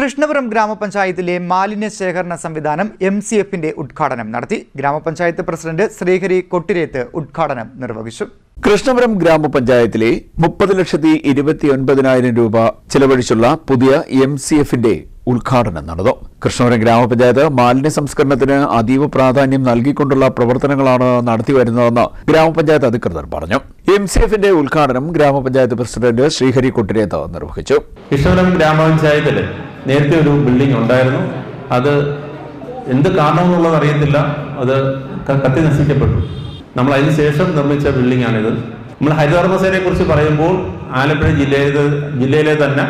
കൃഷ്ണപുരം ഗ്രാമപഞ്ചായത്തിലെ മാലിന്യ ശേഖരണ സംവിധാനം എം സി എഫിന്റെ ഉദ്ഘാടനം നടത്തി. ഗ്രാമപഞ്ചായത്ത് പ്രസിഡന്റ് ശ്രീഹരി കൊട്ടിരേത്ത് ഉദ്ഘാടനം നിർവഹിച്ചു. കൃഷ്ണപുരം ഗ്രാമപഞ്ചായത്തിലെ മുപ്പത് ലക്ഷത്തി ഇരുപത്തിയൊൻപതിനായിരം രൂപ ചെലവഴിച്ചുള്ള പുതിയ എം സി എഫിന്റെ ഉദ്ഘാടനം നടന്നു. കൃഷ്ണപുരം ഗ്രാമപഞ്ചായത്ത് മാലിന്യ സംസ്കരണത്തിന് അതീവ പ്രാധാന്യം നൽകിക്കൊണ്ടുള്ള പ്രവർത്തനങ്ങളാണ് നടത്തിവരുന്നതെന്ന് ഗ്രാമപഞ്ചായത്ത് അധികൃതർ പറഞ്ഞു. എം സി എഫിന്റെ ഉദ്ഘാടനം ഗ്രാമപഞ്ചായത്ത് പ്രസിഡന്റ് ശ്രീഹരി കൊട്ടിരേത്ത് നിർവഹിച്ചു. കൃഷ്ണപുരം ഗ്രാമപഞ്ചായത്തിൽ നേരത്തെ ഒരു ബിൽഡിംഗ് ഉണ്ടായിരുന്നു. അത് എന്ത് കാരണമെന്നുള്ളത് അറിയത്തില്ല. അത് കത്തി നശിക്കപ്പെട്ടു. നമ്മൾ അതിന് ശേഷം നിർമ്മിച്ച ബിൽഡിംഗ് ആണിത്. നമ്മൾ ഹരിതകർമ്മസേനയെ കുറിച്ച് പറയുമ്പോൾ ആലപ്പുഴ ജില്ലയിലെ ജില്ലയിലെ തന്നെ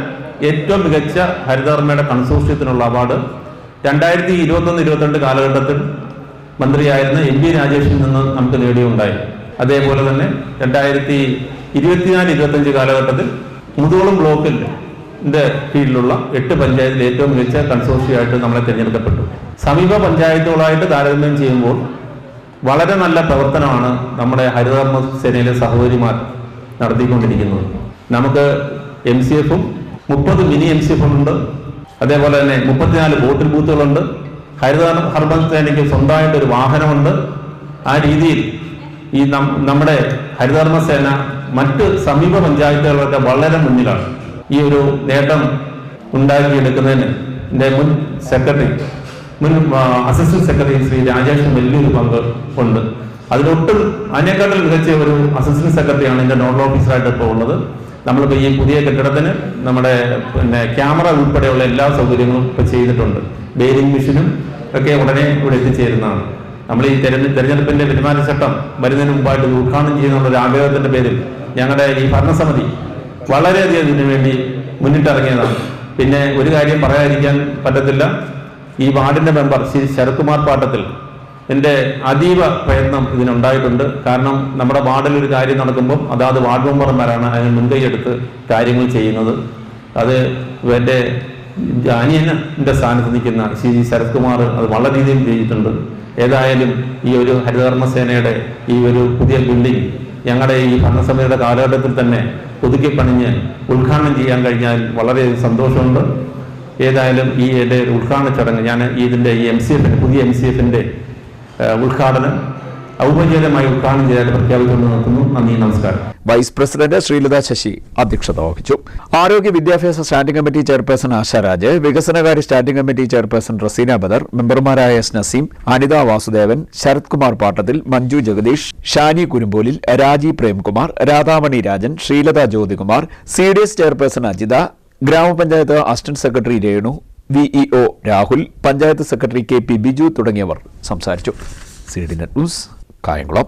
ഏറ്റവും മികച്ച ഹരിതകർമ്മയുടെ കൺസോർഷ്യത്തിനുള്ള അവാർഡ്. രണ്ടായിരത്തി ഇരുപത്തൊന്ന് ഇരുപത്തിരണ്ട് കാലഘട്ടത്തിൽ മന്ത്രിയായിരുന്ന എം പി രാജേഷിൽ നിന്ന് നമുക്ക് നേടിയുണ്ടായി. അതേപോലെ തന്നെ രണ്ടായിരത്തി ഇരുപത്തിനാല് ഇരുപത്തഞ്ച് കാലഘട്ടത്തിൽ മുതുകുളം ബ്ലോക്കിൽ കീഴിലുള്ള എട്ട് പഞ്ചായത്തിൽ ഏറ്റവും മികച്ച കൺസോർഷ്യമായിട്ട് നമ്മളെ തിരഞ്ഞെടുക്കപ്പെട്ടു. സമീപ പഞ്ചായത്തുകളായിട്ട് താരതമ്യം ചെയ്യുമ്പോൾ വളരെ നല്ല പ്രവർത്തനമാണ് നമ്മുടെ ഹരിതകർമ്മ സേനയിലെ സഹോദരിമാർ നടത്തിക്കൊണ്ടിരിക്കുന്നത്. നമുക്ക് എം സി എഫും മുപ്പത് മിനി എം സി എഫും ഉണ്ട്. അതേപോലെ തന്നെ മുപ്പത്തിനാല് ബോട്ടിൽ ബൂത്തുകളുണ്ട്. ഹരിത ഹർബൻ സേനയ്ക്ക് സ്വന്തമായിട്ട് ഒരു വാഹനമുണ്ട്. ആ രീതിയിൽ ഈ നമ്മുടെ ഹരിതകർമ്മ സേന മറ്റ് സമീപ പഞ്ചായത്തുകളൊക്കെ വളരെ മുന്നിലാണ്. ഈ ഒരു നേട്ടം ഉണ്ടാക്കിയെടുക്കുന്നതിന് എന്റെ മുൻ സെക്രട്ടറി മുൻ അസിസ്റ്റന്റ് സെക്രട്ടറി ശ്രീ രാജേഷിന് വലിയൊരു പങ്ക് ഉണ്ട്. അതിലൊട്ടും അതിനേക്കാട്ടിൽ മികച്ച ഒരു അസിസ്റ്റന്റ് സെക്രട്ടറിയാണ് എന്റെ നോഡൽ ഓഫീസറായിട്ട് ഇപ്പോൾ ഉള്ളത്. നമ്മളിപ്പോൾ ഈ പുതിയ കെട്ടിടത്തിന് നമ്മുടെ പിന്നെ ക്യാമറ ഉൾപ്പെടെയുള്ള എല്ലാ സൗകര്യങ്ങളും ഇപ്പോൾ ചെയ്തിട്ടുണ്ട്. ബെയിലിംഗ് മെഷീനും ഒക്കെ ഉടനെ ഇവിടെ എത്തിച്ചേരുന്നതാണ്. നമ്മൾ ഈ തെരഞ്ഞെ- തെരഞ്ഞെടുപ്പിന്റെ പെരുമാറ്റച്ചട്ടം വരുന്നതിന് മുമ്പായിട്ട് ഉദ്ഘാടനം ചെയ്യുന്നുള്ള ഒരു ആഗ്രഹത്തിന്റെ പേരിൽ ഞങ്ങളുടെ ഈ ഭരണസമിതി വളരെയധികം ഇതിനു വേണ്ടി മുന്നിട്ടിറങ്ങിയതാണ്. പിന്നെ ഒരു കാര്യം പറയാതിരിക്കാൻ പറ്റത്തില്ല. ഈ വാർഡിന്റെ മെമ്പർ ശ്രീ ശരത്കുമാർ പാട്ടത്തിൽ എന്റെ അതീവ പ്രയത്നം ഇതിനുണ്ടായിട്ടുണ്ട്. കാരണം നമ്മുടെ വാർഡിൽ ഒരു കാര്യം നടക്കുമ്പോൾ അതാത് വാർഡ് മെമ്പർമാരാണ് അതിന് മുൻകൈയെടുത്ത് കാര്യങ്ങൾ ചെയ്യുന്നത്. അത് എന്റെ അനിയന്റെ സ്ഥാനത്ത് നിൽക്കുന്ന ശ്രീ ശരത്കുമാർ അത് വളരെ രീതിയിൽ ചെയ്തിട്ടുണ്ട്. ഏതായാലും ഈ ഒരു ഹരിതകർമ്മസേനയുടെ ഈ ഒരു പുതിയ ബിൽഡിംഗ് ഞങ്ങളുടെ ഈ ഭരണസമിതിയുടെ കാലഘട്ടത്തിൽ തന്നെ പുതുക്കി പണിഞ്ഞ് ഉദ്ഘാടനം ചെയ്യാൻ കഴിഞ്ഞാൽ വളരെ സന്തോഷമുണ്ട്. ഏതായാലും ഈ എന്റെ ഉദ്ഘാടന ചടങ്ങ് ഞാൻ ഇതിന്റെ ഈ എം സി എഫിന്റെ പുതിയ എം സി എഫിന്റെ ഉദ്ഘാടനം ഔപചാരികമായി ഉദ്ഘാടനം ചെയ്തായിട്ട് പ്രഖ്യാപിച്ചുകൊണ്ട് നിർത്തുന്നു നന്ദി നമസ്കാരം. വൈസ് പ്രസിഡന്റ് ശ്രീലത ശശി അധ്യക്ഷത വഹിച്ചു. ആരോഗ്യ വിദ്യാഭ്യാസ സ്റ്റാൻഡിംഗ് കമ്മിറ്റി ചെയർപേഴ്സൺ ആശാരാജ് വികസനകാര്യ standing committee chairperson Raseena Badar മെമ്പർമാരായ S Naseem Anitha Vasudevan Sarath Kumar Pattathil Manju Jagadeesh Shani Kurumbolil Raji Premkumar Radhamani Rajan Sreelatha Jyothikumar C D S chairperson Ajitha grama panchayat assistant secretary Renu VEO Rahul panchayat secretary K P Biju തുടങ്ങിയവർ സംസാരിച്ചു. C D net news Kayamkulam